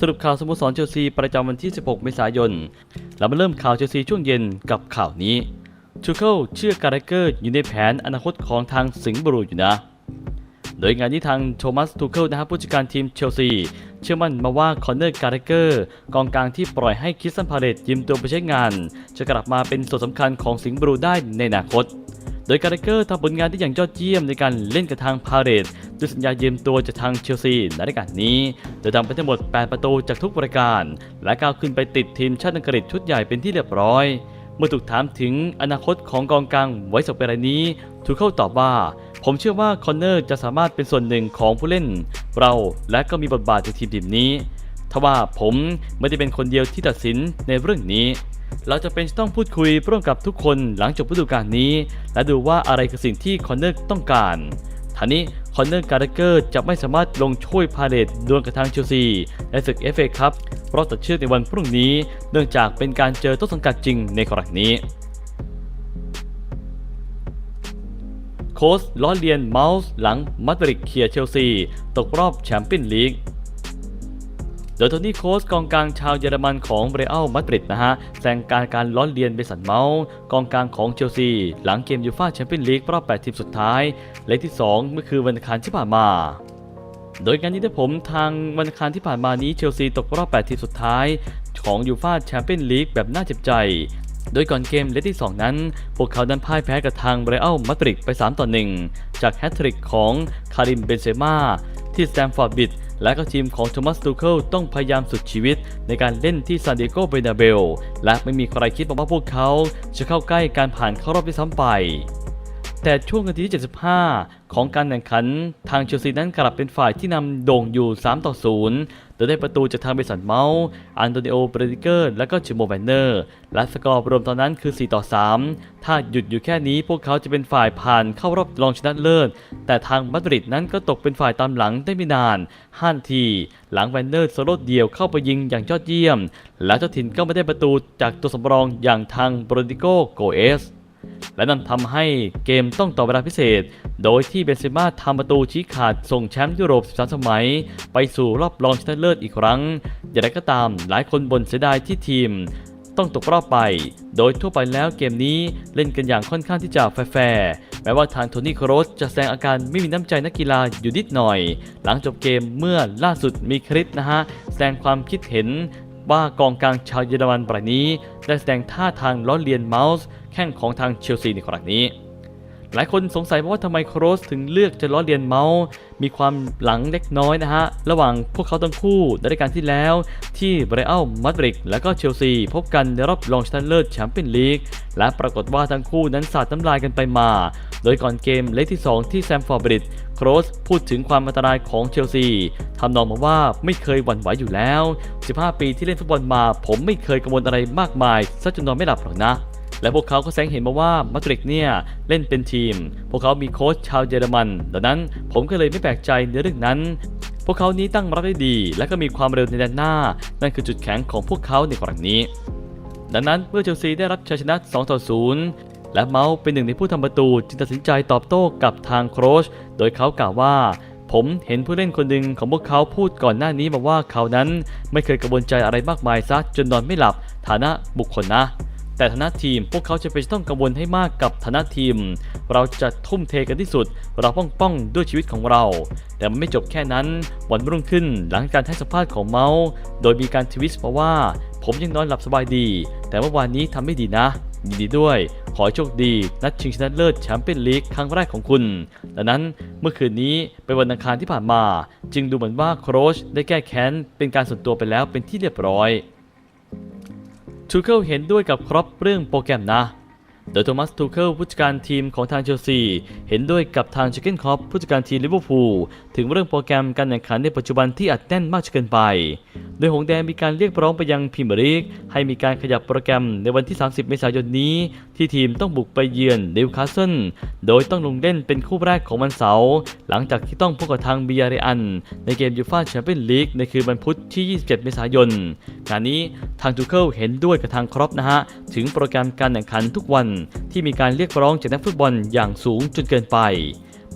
สรุปข่าวสโมสรเชลซีประจำวันที่ 16 เมษายน เรามาเริ่มข่าวเชลซีช่วงเย็นกับข่าวนี้ทูเคิลเชื่อการ์เกอร์อยู่ในแผนอนาคตของทางสิงห์บรูอยู่นะ โดยงานที่ทางโทมัสทูเคิลนะครับผู้จัดการทีมเชลซี เชื่อมั่นมาว่าคอนเนอร์การ์เกอร์กองกลางที่ปล่อยให้คิสซันพาเรตยืมตัวไปใช้งาน จะกลับมาเป็นส่วนสำคัญของสิงห์บรูได้ในอนาคต โดยการ์เกอร์ทำผลงานได้อย่างยอดเยี่ยมในการเล่นกับทางพาเรตด้วยสัญญายืมตัวจากทางเชลซีในรายการนี้ โดยทำไปทั้งหมด 8 ประตูจากทุกรายการ และก้าวขึ้นไปติดทีมชาติอังกฤษชุดใหญ่เป็นที่เรียบร้อย เมื่อถูกถามถึงอนาคตของกองกลางไว้สักเป็นรานี้ทูเคิลตอบว่าผมเชื่อว่าคอนเนอร์จะสามารถเป็นส่วนหนึ่งของผู้เล่น เราและก็มีบทบาทในทีมทีมนี้ ทว่าผมไม่ได้เป็นคนเดียวที่ตัดสินในเรื่องนี้ เราจะเป็นต้องพูดคุยร่วมกับทุกคนหลังจบฤดูกาลนี้ และดูว่าอะไรคือสิ่งที่คอนเนอร์ต้องการท่านี้คอนเนอร์การ์เกอร์จะไม่สามารถลงช่วยพาเลตดวลกับทางเชลซีและศึกเอฟเอคัพเพราะตัดเชือกในวันพรุ่งนี้ เนื่องจากเป็นการเจอต้นสังกัดจริงในกรณีนี้โค้ชล้อเลียนเมาส์หลังมาดริดเคลียร์เชลซี ตกรอบแชมเปี้ยนลีก โดยโทนี่โคสกองกลางชาวเยอรมันของเรอัลมาดริดนะฮะแซงการการล้อเลียนเบสันเมาส์กองกลางของเชลซี หลังเกมยูฟ่าแชมเปี้ยนลีกรอบ 8 ทีมสุดท้ายและที่ 2 เมื่อคืนวันอังคารที่ผ่านมาโดยการนี้ได้ผมทางวันอังคารที่ผ่านมานี้เชลซีตกรอบ 8 ทีมสุดท้าย ของยูฟ่าแชมเปี้ยนลีกแบบน่าเจ็บใจ โดยก่อนเกมเลกที่ 2 นั้น พวกเขานั้นพ่ายแพ้กับทางเรอัลมาดริดไป 3 ต่อ 1 จากแฮตทริกของคาริมเบนเซม่าที่สแตมฟอร์ดบิด และก็ทีมของโทมัสตูเคิลต้องพยายามสุดชีวิต ในการเล่นที่ซานดิเอโกเบนาเบลและไม่มีใครคิดว่าพวกเขา จะเข้าใกล้การผ่านเข้ารอบที่ซ้ำไป แต่ช่วงนาทีที่ 75 ของการแข่งขันทางเชลซีนั้นกลับเป็นฝ่ายที่นำโด่งอยู่ 3 ต่อ 0 โดยได้ประตูจากทางเบสันเมาส์อันโตนิโอเบรดิเกอร์ และก็จิโมแวนเนอร์ และสกอร์รวมตอนนั้นคือ 4 ต่อ 3 ถ้าหยุดอยู่แค่นี้พวกเขาจะเป็นฝ่ายผ่านเข้ารอบรองชนะเลิศ แต่ทางมาดริดนั้นก็ตกเป็นฝ่ายตามหลังได้ไม่นาน5นาที หลังแวนเนอร์โซโล่เดียวเข้าไปยิงอย่างยอดเยี่ยม และเจ้าถิ่นก็ไม่ได้ประตูจากตัวสำรองอย่างทางโบรดิโกโกเอส และนั่นทำให้เกมต้องต่อเวลาพิเศษ โดยที่เบนเซม่าทำประตูชี้ขาดส่งแชมป์ยุโรป 13 สมัย ไปสู่รอบรองชนะเลิศอีกครั้ง อย่างไรก็ตามหลายคนบ่นเสียดายที่ทีม ต้องตกรอบไป โดยทั่วไปแล้วเกมนี้เล่นกันอย่างค่อนข้างที่จะแฟร์แม้ว่าทางโทนี่โครสจะแสดงอาการไม่มีน้ำใจนักกีฬาอยู่นิดหน่อย หลังจบเกมเมื่อล่าสุดมีคลิปนะฮะแสดงความคิดเห็นว่ากองกลางชาวเยอรมันรายนี้ ได้แสดงท่าทางล้อเลียนเมาส์ แข้งของทางเชลซีในครั้งนี้ หลายคนสงสัยว่าทำไมโครสถึงเลือกจะล้อเลียนเมาส์มีความหลังเล็กน้อยนะฮะ ระหว่างพวกเขาทั้งคู่ในรายการที่แล้วที่เบรอัลมาดริดและก็เชลซีพบกันในรอบรองชนะเลิศแชมเปี้ยนลีกและปรากฏว่าทั้งคู่นั้นสาดน้ำลายกันไปมา โดยก่อนเกมเล็กที่ 2 ที่แซมฟอร์บริดโครสพูดถึงความอันตรายของเชลซีทำนองมาว่าไม่เคยหวั่นไหวอยู่แล้ว 15 ปีที่เล่นฟุตบอลมา ผมไม่เคยกังวลอะไรมากมายซะจนนอนไม่หลับหรอกนะ และพวกเขาก็แสดงเห็นมาว่ามาดริดเนี่ยเล่นเป็นทีม พวกเขามีโค้ชชาวเยอรมัน ดังนั้นผมก็เลยไม่แปลกใจในเรื่องนั้น พวกเขานี้ตั้งรับได้ดี และก็มีความเร็วในแดนหน้า นั่นคือจุดแข็งของพวกเขาในครั้งนี้ ดังนั้นเมื่อเชลซีได้รับชัยชนะ2ต่อ0และเมาส์เป็นหนึ่งในผู้ทำประตูจึงตัดสินใจตอบโต้กับทางโครชโดยเขากล่าวว่าผมเห็นผู้เล่นคนหนึ่งของพวกเขาพูดก่อนหน้านี้มาว่าเขานั้น ไม่เคยกระวนใจอะไรมากมายซะจนนอนไม่หลับ ฐานะบุคคลนะ แต่ฐานะทีมพวกเขาจะเป็นต้องกังวลให้มากกับฐานะทีม เราจะทุ่มเทกันที่สุด เราป้องป้องด้วยชีวิตของเรา แต่มันไม่จบแค่นั้น วันรุ่งขึ้นหลังการให้สัมภาษณ์ของเมาส์โดยมีการทวิสต์มาว่า ผมยังนอนหลับสบายดี แต่เมื่อวานนี้ทำไม่ดีนะยินดีด้วย ขอให้โชคดี นัดชิงชนะเลิศแชมเปี้ยนลีกครั้งแรกของคุณ ดังนั้นเมื่อคืนนี้เป็นวันอังคารที่ผ่านมา จึงดูเหมือนว่าโครชได้แก้แค้นเป็นการส่วนตัวไปแล้วเป็นที่เรียบร้อย ทูเคิลเห็นด้วยกับครอปเรื่องโปรแกรมนะ โดยโทมัสทูเคิลผู้จัดการทีมของทางเชลซี เห็นด้วยกับทางเชคเกนคอปผู้จัดการทีมลิเวอร์พูลถึงเรื่องโปรแกรมการแข่งขันในปัจจุบันที่อัดแน่นมากจนเกินไป โดยหงแดงมีการเรียกร้องไปยังพรีเมียร์ลีกให้มีการขยับโปรแกรมในวันที่ 30 เมษายนนี้ ที่ทีมต้องบุกไปเยือนนิวคาสเซิลโดยต้องลงเล่นเป็นคู่แรกของวันเสาร์หลังจากที่ต้องพบกับทางบียาเรอัน ในเกมยูฟ่าแชมเปี้ยนลีกในคืนวันพุธที่ 27 เมษายนงานนี้ทางทูเคิลเห็นด้วยกับทางครอปนะฮะถึงโปรแกรมการแข่งขันทุกวันที่มีการเรียกร้องจากนักฟุตบอลอย่างสูงจนเกินไป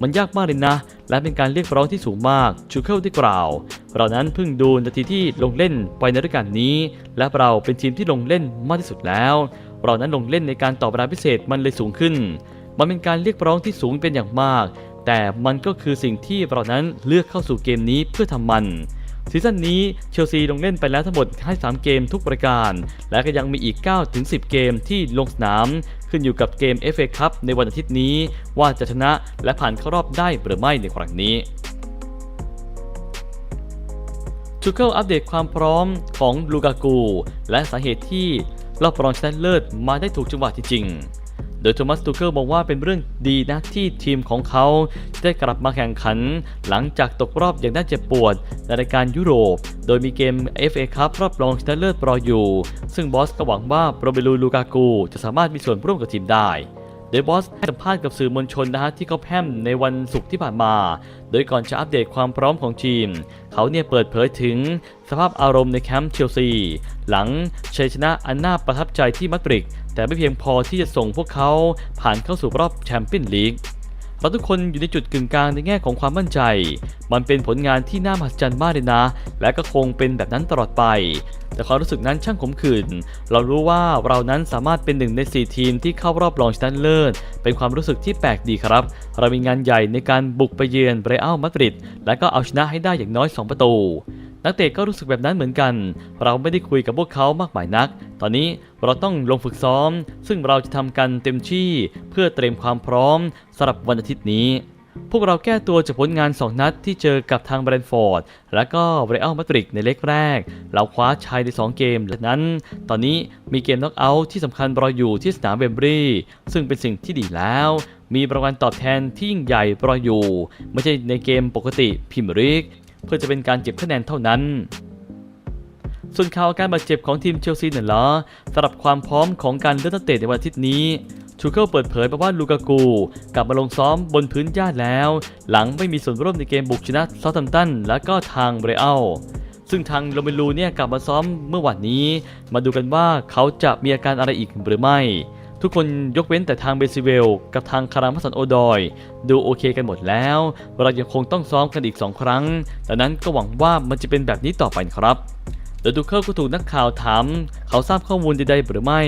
มันยากมากเลยนะ และเป็นการเรียกร้องที่สูงมากชูเคิลได้กล่าวเรานั้นเพิ่งดูนาทีที่ลงเล่นไปในฤดูกาลนี้ และเราเป็นทีมที่ลงเล่นมากที่สุดแล้ว เรานั้นลงเล่นในการต่อเวลาพิเศษมันเลยสูงขึ้น มันเป็นการเรียกร้องที่สูงเป็นอย่างมาก แต่มันก็คือสิ่งที่เรานั้นเลือกเข้าสู่เกมนี้เพื่อทำมันซีซั่นนี้เชลซีลงเล่นไปแล้วทั้งหมด53เกมทุกประการ และก็ยังมีอีก 9-10 เกมที่ลงสนาม ขึ้นอยู่กับเกม FA คัพในวันอาทิตย์นี้ ว่าจะชนะและผ่านเข้ารอบได้หรือไม่ในครั้งนี้ทูเคิลอัปเดตความพร้อมของลูกากู และสาเหตุที่รอบรองชนะเลิศมาได้ถูกจังหวะจริงๆ โดยโทมัสตูเกิลบอกว่าเป็นเรื่องดีนะที่ทีมของเขาได้กลับมาแข่งขัน หลังจากตกรอบอย่างน่าเจ็บปวดในรายการยุโรป โดยมีเกม FA คัพรอบรองชนะเลิศรออยู่ ซึ่งบอสก็หวังว่าโรเบลูลูกากูจะสามารถมีส่วนร่วมกับทีมได้ โดยบอสให้สัมภาษณ์กับสื่อมวลชนนะฮะที่เขาแพมในวันศุกร์ที่ผ่านมา โดยก่อนจะอัปเดตความพร้อมของทีม เขาเนี่ยเปิดเผยถึงสภาพอารมณ์ในแคมป์เชลซี หลังชัยชนะอันน่าประทับใจที่มัดริดแต่ไม่เพียงพอที่จะส่งพวกเขาผ่านเข้าสู่รอบแชมเปี้ยนลีก เราทุกคนอยู่ในจุดกึ่งกลางในแง่ของความมั่นใจ มันเป็นผลงานที่น่ามหัศจรรย์มากเลยนะ และก็คงเป็นแบบนั้นตลอดไป แต่ความรู้สึกนั้นช่างขมขื่น เรารู้ว่าเรานั้นสามารถเป็นหนึ่งใน 4 ทีมที่เข้ารอบรองชนะเลิศ เป็นความรู้สึกที่แปลกดีครับ เรามีงานใหญ่ในการบุกไปเยือนเบรอัลมาดริด และก็เอาชนะให้ได้อย่างน้อย 2 ประตู นักเตะก็รู้สึกแบบนั้นเหมือนกัน เราไม่ได้คุยกับพวกเขามากมายนัก ตอนนี้เราต้องลงฝึกซ้อม ซึ่งเราจะทำกันเต็มที่เพื่อเตรียมความพร้อมสำหรับวันอาทิตย์นี้ พวกเราแก้ตัวจากผลงาน 2 นัดที่เจอกับทางแบรนฟอร์ด และก็เรอัลมาดริดในเล็กแรก เราคว้าชัยใน 2 เกมดังนั้น ตอนนี้มีเกมน็อกเอาท์ที่สำคัญรออยู่ที่สนามเวมบรีซึ่งเป็นสิ่งที่ดีแล้วมีรางวัลตอบแทนที่ยิ่งใหญ่รออยู่ ไม่ใช่ในเกมปกติพิมพ์ริก เพื่อจะเป็นการเก็บคะแนนเท่านั้น ส่วนข่าวอาการบาดเจ็บของทีมเชลซีเนี่ยเหรอสำหรับความพร้อมของการเลือกนักเตะในวันอาทิตย์นี้ชูเคิลเปิดเผยมาว่าลูกากูกลับมาลงซ้อมบนพื้นหญ้าแล้ว หลังไม่มีส่วนร่วมในเกมบุกชนะซาท์แฮมตันและก็ทางเบรอัลซึ่งทางโรเมลูเนี่ยกลับมาซ้อมเมื่อวันนี้ มาดูกันว่าเขาจะมีอาการอะไรอีกหรือไม่ ทุกคนยกเว้นแต่ทางเบซิเวล กับทางคารามัสันโอดอย ดูโอเคกันหมดแล้ว เรายังคงต้องซ้อมกันอีก 2 ครั้งดังนั้นก็หวังว่ามันจะเป็นแบบนี้ต่อไปครับโดยดูเคิลก็ถูกนักข่าวถาม เขาทราบข้อมูลใดๆหรือไม่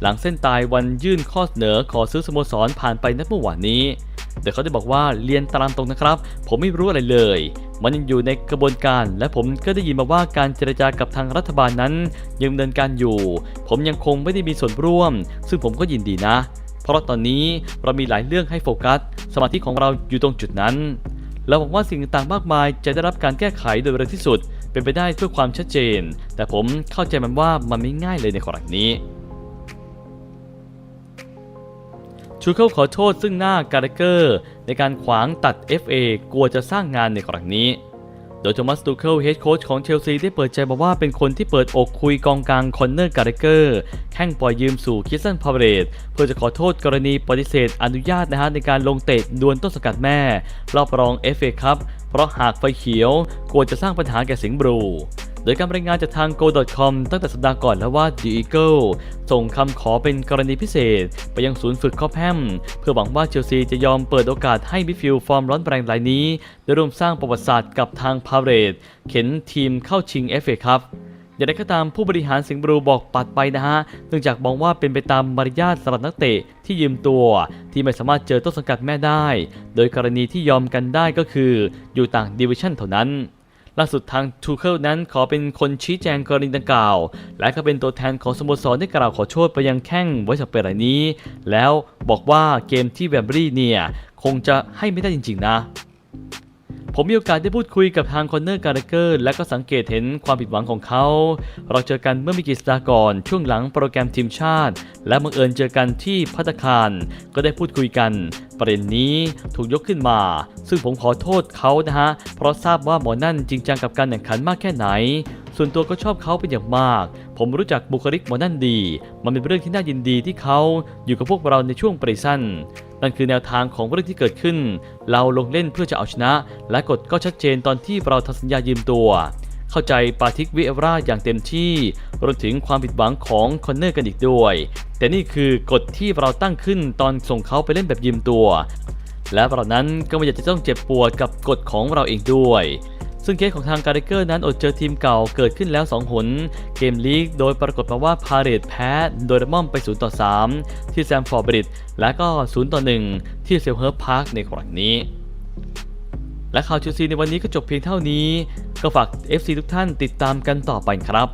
หลังเส้นตายวันยื่นข้อเสนอขอซื้อสโมสรผ่านไปนัดเมื่อวานนี้โดยเขาได้บอกว่าเรียนตามตรงนะครับ ผมไม่รู้อะไรเลย มันยังอยู่ในกระบวนการ และผมก็ได้ยินมาว่าการเจรจากับทางรัฐบาลนั้น ยังดำเนินการอยู่ ผมยังคงไม่ได้มีส่วนร่วม ซึ่งผมก็ยินดีนะ เพราะตอนนี้เรามีหลายเรื่องให้โฟกัส สมาธิของเราอยู่ตรงจุดนั้นเราหวังว่าสิ่งต่างๆมากมายจะได้รับการแก้ไขโดยเร็วที่สุด เป็นไปได้เพื่อความชัดเจน แต่ผมเข้าใจมันว่ามันไม่ง่ายเลยในกรณีนี้ ชูเคิลขอโทษซึ่งหน้าการ์เกอร์ ในการขวางตัด FA กลัวจะสร้างงานในกรณีนี้ โดยโทมัสตูเคิลเฮดโค้ชของเชลซีได้เปิดใจมาว่าเป็นคนที่เปิดอกคุยกองกลางคอนเนอร์การ์เกอร์แข่งปล่อยยืมสู่คิสซันพาวเรตเพื่อจะขอโทษกรณีปฏิเสธอนุญาตนะฮะในการลงเตะดวลต้นสกัดแม่รอบรอง FA ครับเพราะหากไฟเขียวกลัวจะสร้างปัญหาแก่สิงห์บลู ดยการรายงานจากทาง go.com ตั้งแต่สัปดาห์ก่อนแล้วว่า The Eagle ส่งคำขอเป็นกรณีพิเศษ ไปยังศูนย์ฝึกข้อแพมเพื่อหวังว่าเชลซีจะยอมเปิดโอกาสให้มิดฟิลด์ฟอร์มร้อนแรงรายนี้ ได้ร่วมสร้างประวัติศาสตร์กับทางพาเรตเข็นทีมเข้าชิง FA ครับอย่างไรก็ตามผู้บริหารสิงห์บลูบอกปัดไปนะฮะ เนื่องจากมองว่าเป็นไปตามมารยาทสำหรับนักเตะที่ยืมตัว ที่ไม่สามารถเจอต้นสังกัดแม่ได้ โดยกรณีที่ยอมกันได้ก็คืออยู่ต่างดิวิชั่นเท่านั้น ล่าสุดทางทูเคิลนั้นขอเป็นคนชี้แจงกรณีดังกล่าว และก็เป็นตัวแทนของสโมสรได้กล่าวขอโทษไปยังแข้งไว้สักเปรายนี้ แล้วบอกว่าเกมที่แวมบรีเนี่ยคงจะให้ไม่ได้จริงๆนะผมมีโอกาสได้พูดคุยกับทางคอนเนอร์การ์เกอร์และก็สังเกตเห็นความผิดหวังของเขา เราเจอกันเมื่อไม่กี่สัปดาห์ก่อนช่วงหลังโปรแกรมทีมชาติ และบังเอิญเจอกันที่พัตตาคาร ก็ได้พูดคุยกัน ประเด็นนี้ถูกยกขึ้นมา ซึ่งผมขอโทษเขานะฮะ เพราะทราบว่าหมอนั่นจริงจังกับการแข่งขันมากแค่ไหน ส่วนตัวก็ชอบเขาเป็นอย่างมาก ผมรู้จักบุคลิกหมอนั่นดี มันเป็นเรื่องที่น่ายินดีที่เขาอยู่กับพวกเราในช่วงปริสั้นนั่นคือแนวทางของเรื่องที่เกิดขึ้น เราลงเล่นเพื่อจะเอาชนะ และกฎก็ชัดเจนตอนที่เราทำสัญญายืมตัว เข้าใจปาทิกวิเอราอย่างเต็มที่รวมถึงความผิดหวังของคอนเนอร์กันอีกด้วย แต่นี่คือกฎที่เราตั้งขึ้นตอนส่งเขาไปเล่นแบบยืมตัว และเรานั้นก็ไม่อยากจะต้องเจ็บปวดกับกฎของเราเองด้วยซึ่งเคสของทางการ์เรเกอร์นั้นอดเจอทีมเก่าเกิดขึ้นแล้ว 2 หน เกมลีกโดยปรากฏมาว่าพาเรตแพ้โดยรมอมไป 0 ต่อ 3 ที่แซมฟอร์บริดและก็ 0 ต่อ 1 ที่เซลเฮิร์พาร์คในครั้งนี้ และข่าวเชลซีในวันนี้ก็จบเพียงเท่านี้ ก็ฝาก FC ทุกท่านติดตามกันต่อไปครับ